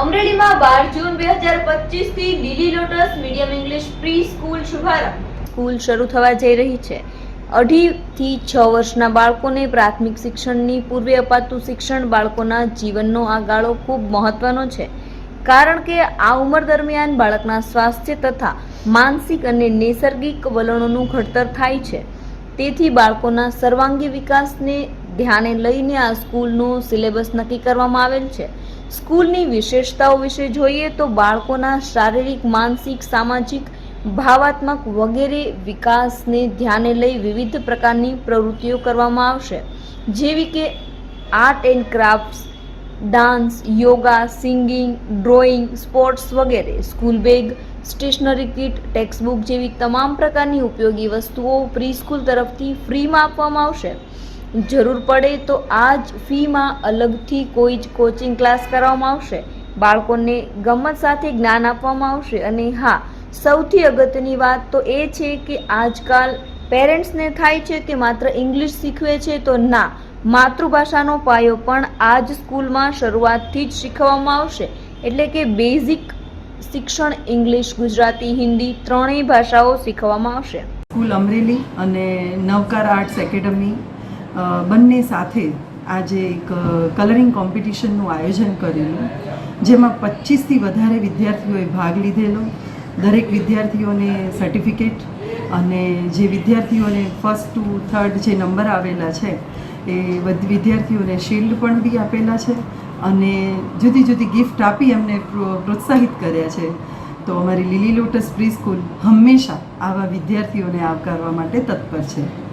અમરેલીમાં બાર જૂન બે હજાર પચીસથી Lily Lotus medium English pre school શુભારંભ સ્કૂલ શરૂ થવા જઈ રહી છે. અઢી થી છ વર્ષના બાળકોને પ્રાથમિક શિક્ષણની પૂર્વે અપાતું શિક્ષણ બાળકોના જીવનનો આ ગાળો ખૂબ મહત્વનો છે. કારણ કે આ ઉંમર દરમિયાન બાળકના સ્વાસ્થ્ય તથા માનસિક અને નૈસર્ગિક વલણોનું ઘડતર થાય છે. તેથી બાળકોના સર્વાંગી વિકાસને ધ્યાને લઈને આ સ્કૂલનો સિલેબસ નક્કી કરવામાં આવેલ છે. સ્કૂલની વિશેષતાઓ વિશે જોઈએ તો બાળકોના શારીરિક, માનસિક, સામાજિક, ભાવાત્મક વગેરે વિકાસને ધ્યાને લઈ વિવિધ પ્રકારની પ્રવૃત્તિઓ કરવામાં આવશે. જેવી કે art and crafts, dance, yoga, singing, drawing, sports વગેરે. School bag, stationery kit, textbook જેવી તમામ પ્રકારની ઉપયોગી વસ્તુઓ પ્રી સ્કૂલ તરફથી ફ્રીમાં આપવામાં આવશે. જરૂર પડે તો આ જ ફીમાં અલગથી કોઈ જ કોચિંગ ક્લાસ કરવામાં આવશે. બાળકોને ગમત સાથે જ્ઞાન આપવામાં આવશે. અને હા, સૌથી અગત્યની વાત તો એ છે કે આજકાલ પેરેન્ટ્સને થાય છે કે માત્ર ઇંગ્લિશ શીખવે છે તો ના, માતૃભાષાનો પાયો પણ આ જ સ્કૂલમાં શરૂઆતથી જ શીખવવામાં આવશે. એટલે કે બેઝિક શિક્ષણ ઇંગ્લિશ ગુજરાતી, હિન્દી ત્રણેય ભાષાઓ શીખવવામાં આવશે. સ્કૂલ અમરેલી અને નવકાર આર્ટ્સ એકેડમી બંને સાથે આજે એક કલરિંગ કોમ્પિટિશનનું આયોજન કરેલું જેમાં પચીસથી વધારે વિદ્યાર્થીઓએ ભાગ લીધેલો. દરેક વિદ્યાર્થીઓને સર્ટિફિકેટ અને જે વિદ્યાર્થીઓને ફર્સ્ટ ટુ થર્ડ જે નંબર આવેલા છે, એ વિદ્યાર્થીઓને શિલ્ડ પણ બી આપેલા છે અને જુદી જુદી ગિફ્ટ આપી એમને પ્રો- પ્રોત્સાહિત કર્યા છે. તો અમારી લીલી લોટસ પ્રી સ્કૂલ હંમેશા આવા વિદ્યાર્થીઓને આવકારવા માટે તત્પર છે.